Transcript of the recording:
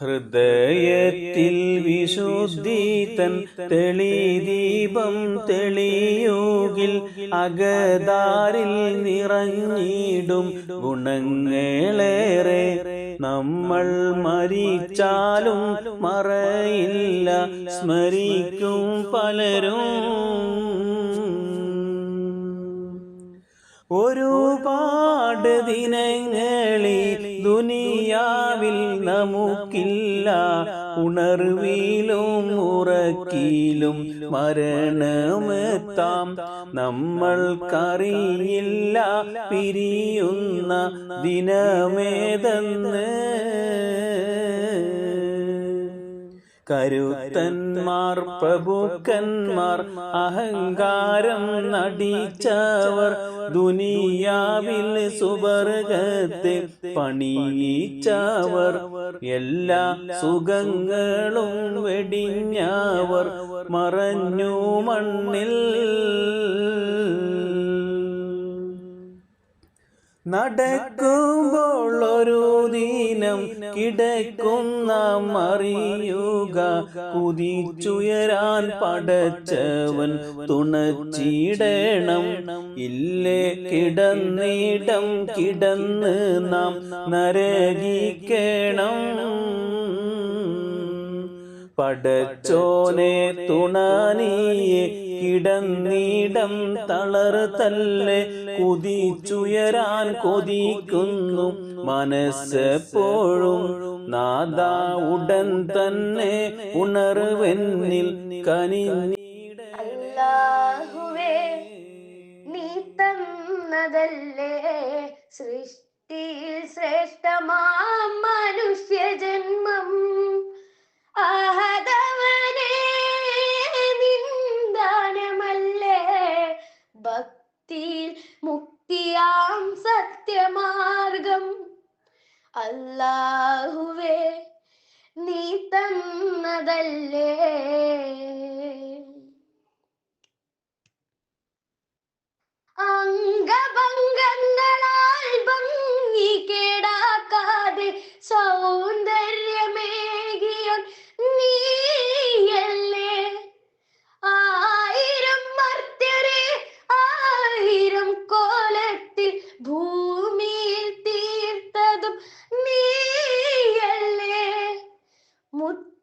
ഹൃദയത്തിൽ വിശുദ്ധി തൻ തെളിദീപം തെളിയൂകിൽ അകതാരിൽ നിറഞ്ഞിടും ഗുണങ്ങളേറെ. നമ്മൾ മരിച്ചാലും മറയില്ല. സ്മരിക്കും പലരും. ഒരുപാട് ദിനങ്ങളിൽ നമുക്കില്ല. ഉണർവിലും ഉറക്കിലും മരണമെത്താം. നമ്മൾക്കറിയില്ല പിരിയുന്ന ദിനമേതെന്ന് കരുത്തന്മാർ പ്രഭുക്കന്മാർ അഹങ്കാരം നടിച്ചവർ ദുനിയാവിൽ സുവർഗത്തെ പണിയിച്ചവർ എല്ലാ സുഖങ്ങളും വെടിഞ്ഞവർ മറഞ്ഞു മണ്ണിൽ. നടക്കുമ്പോൾ ഒരു ദിനം മറിയുക കുതിച്ചുയരാൻ പടച്ചവൻ തുണച്ചിടണം. ഇല്ലേ കിടന്നിടം കിടന്ന് നാം നരകിക്കണം. പടച്ചോനെ തുണാനിയെ കിടന്നിടം തളർത്തല്ലേ? കുതിച്ചുയരാൻ കൊതിക്കുന്നു മനസ്സെപ്പോഴും നാദ ഉടൻ തന്നെ ഉണർവെന്നിൽ കനി നീ തന്നതല്ലേ? സൃഷ്ടിയിൽ ശ്രേഷ്ഠമാം മനുഷ്യ അല്ലാഹുവേ നീ തന്നതല്ലേ? അംഗഭംഗങ്ങളാൽ ഭംഗി കേടാക്കാതെ സൗന്ദര്യ